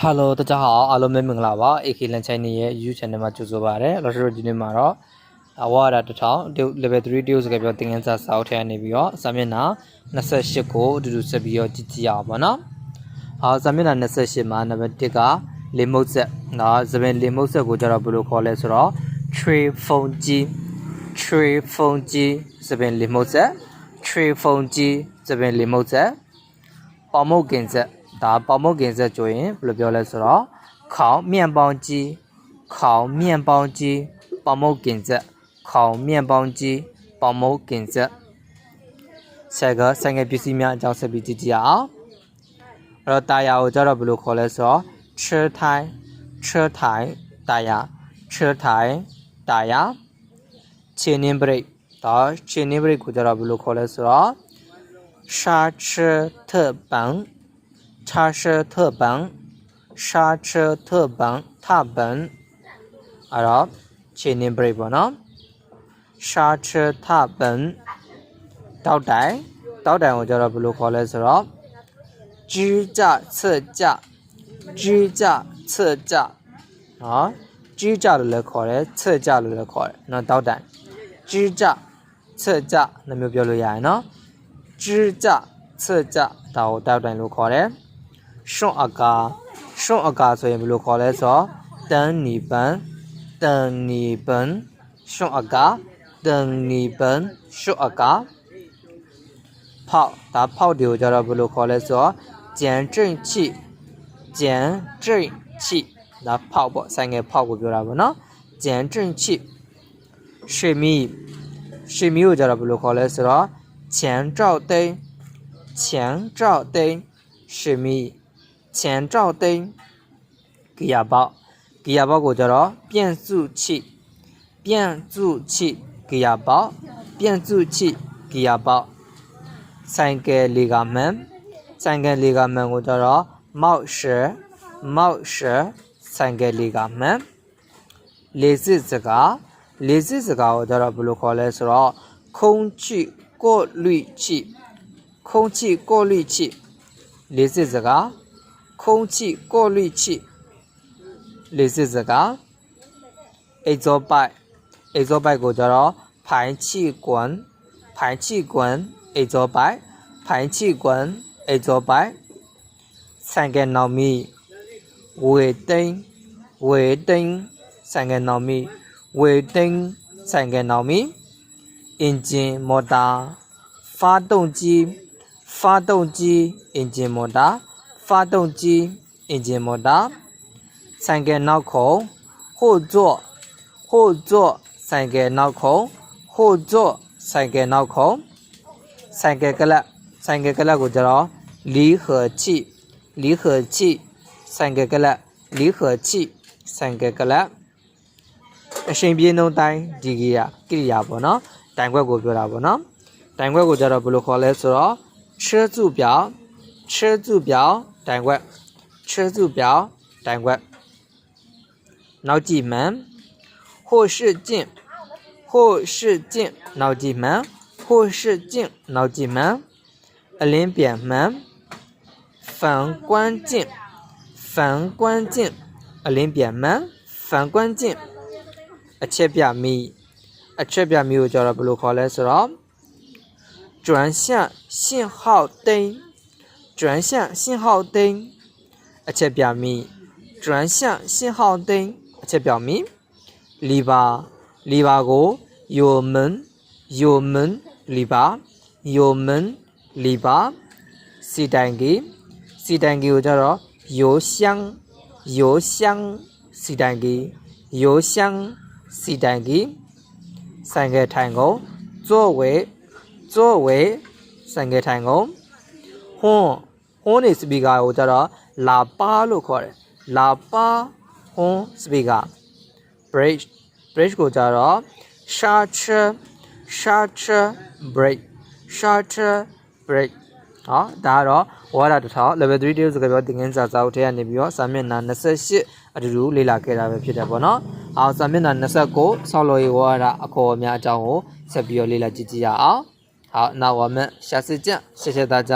ဟာလို大家好အားလုံးပဲမင်္ဂလာပါ AK Lan Channel ရဲ့ YouTube Channel မှာကြိုဆိုပါရစေလောရှိတို့ဒီနေ့မှာတော့အဝါရတစ်ထောင် level 3တရုပ်စကားပြောသင်ခန်းစာစာအုပ်ထဲကနေပြီးတော့စာမျက်နှာ28ကိုအတူတူဆက်ပြီးတော့ကြည့်ကြည့်အောင်ပါနော်။ဟာစာမျက်နှာ28မှာနံပါတ်1ကလေမုတ်ဆက်နော်သပင်လေမုတ်ဆက်ကိုကျတော့ဘယ်လိုခေါ်လဲဆိုတော့ tree phone ကြီး tree phone ကြီးသပင်လေမုတ်ဆက် tree phone ကြီးသပင်လေမုတ်ဆက် ပေါမုတ်ကင်ဆက် ဒါပေါမုတ်ကင်ဆက်ကြိုရင်ဘယ်လိုပြောလဲဆိုတော့ခေါင်မြန်ပေါင်းကြီးခေါင်မြန်ပေါင်းကြီးပေါမုတ်ကင်ဆက်ခေါင်မြန်ပေါင်းကြီးပေါမုတ်ကင်ဆက်ဆက်ကဆိုင်ငယ်ပစ္စည်းများအကြောင်းဆက်ပြီးကြည့်ကြရအောင်အဲ့တော့တာယာကိုကြတော့ဘယ်လိုခေါ်လဲဆိုတော့ chair thai chair thai တာယာ chair thai တာယာ chaining break ဒါ chaining break ကိုကြတော့ဘယ်လိုခေါ်လဲဆိုတော့ sha chair the bang 刹车特绑刹车特绑踏本အဲ့တော့ခြေနင်းဘရိတ်ပေါ့နော်刹车踏本တောက်တိုင်တောက်တိုင်ကိုကျတော့ဘယ်လိုခေါ်လဲဆိုတော့支架侧架支架侧架နော်支架လို့လည်းခေါ်တယ်侧架လို့လည်းခေါ်တယ်နော်တောက်တိုင်支架侧架နှမျိုးပြောလို့ရရင်နော်支架侧架ဒါကိုတောက်တိုင်လို့ခေါ်တယ် ရှွန့်အကာရှွန့်အကာဆိုရင်ဘယ်လိုခေါ်လဲဆိုတော့တန်နီပန်တန်နီပန်ရှွန့်အကာတန်နီပန်ရှွန့်အကာဖောက်ဒါဖောက်တွေကိုကြတော့ဘယ်လိုခေါ်လဲဆိုတော့ကျန်ကျင့်ချိကျန်ကျင့်ချိဒါဖောက်ပေါ့ဆိုင်ငယ်ဖောက်ကိုပြောတာပေါ့နော်ကျန်ကျင့်ချိရွှေမီရွှေမီကိုကြတော့ဘယ်လိုခေါ်လဲဆိုတော့前照灯前照灯 ရွှေမီ前照灯ဂီယာပေါက်ဂီယာပေါက်ကိုကြတော့变速器变速器ဂီယာပေါက်变速器ဂီယာပေါက်ဆိုင်ကယ်လီဂါမန်ဆိုင်ကယ်လီဂါမန်ကိုကြတော့မောက်ရှယ်မောက်ရှယ်ဆိုင်ကယ်လီဂါမန်လေစစ်စကားလေစစ်စကားကိုကြတော့ဘယ်လိုခေါ်လဲဆိုတော့空气过滤器空气过滤器လေစစ်စကား 空气过滤器လေစစ်စကားအိတ်ဇောပိုက်အိတ်ဇောပိုက်ကိုကြတော့排气管排气管အိတ်ဇောပိုက်排气管အိတ်ဇောပိုက်ဆိုင်ကယ်နောက်မီဝေသိန်းဝေသိန်းဆိုင်ကယ်နောက်မီဝေသိန်းဆိုင်ကယ်နောက်မီအင်ဂျင်မော်တာ发动机发动机အင်ဂျင်မော်တာ 发动机အင်ဂျင်မော်တာဆိုင်ကယ်နောက်ခုံ后座后座ဆိုင်ကယ်နောက်ခုံ后座ဆိုင်ကယ်နောက်ခုံဆိုင်ကယ်ကလပ်ဆိုင်ကယ်ကလပ်ကိုကြတော့离合器离合器ဆိုင်ကယ်ကလပ်离合器ဆိုင်ကယ်ကလပ်အရှင်ပြေနှုံးတိုင်းဒီကိရိယာကိရိယာပေါ့နော်တိုင်ခွက်ကိုပြောတာပေါ့နော်တိုင်ခွက်ကိုကြတော့ဘယ်လိုခေါ်လဲဆိုတော့车柱表车柱表တိုင် ခွက်车柱表တိုင်ခွက်နောက်ကြည့်မှန်后视镜后视镜နောက်ကြည့်မှန်后视镜နောက်ကြည့်မှန်အလင်းပြန်မှန်反光镜反光镜အလင်းပြန်မှန်反光镜အချက်ပြမီအချက်ပြမီကိုကြောတော့ဘယ်လိုခေါ်လဲဆိုတော့转向信号灯 转向信号灯，而且表明转向信号灯，而且表明篱笆篱笆个有门有门篱笆有门篱笆，西单给西单给我叫做邮箱邮箱西单给邮箱西单给三个弹弓作为作为三个弹弓。ဟွန်း ဟွန်းနေစပီကာကိုကြတော့လာပါလို့ခေါ်တယ်လာပါဟွန်းစပီကာ bridge bridge ကိုကြတော့ shutter shutter break shutter break ဟောဒါကတော့ဝါဒတစ်ထောင် level 3တရုပ်စကားပြောသင်ခန်းစာစာအုပ်ထဲကနေပြီးတော့စာမျက်နှာ28အတူတူလေ့လာခဲ့တာပဲဖြစ်တယ်ပေါ့နော်။အောင်စာမျက်နှာ29ဆောက်လို့ရဝါဒအခေါ်အများအကြောင်းကိုဆက်ပြီးတော့လေ့လာကြည့်ကြရအောင်။好，那我们下次见，谢谢大家。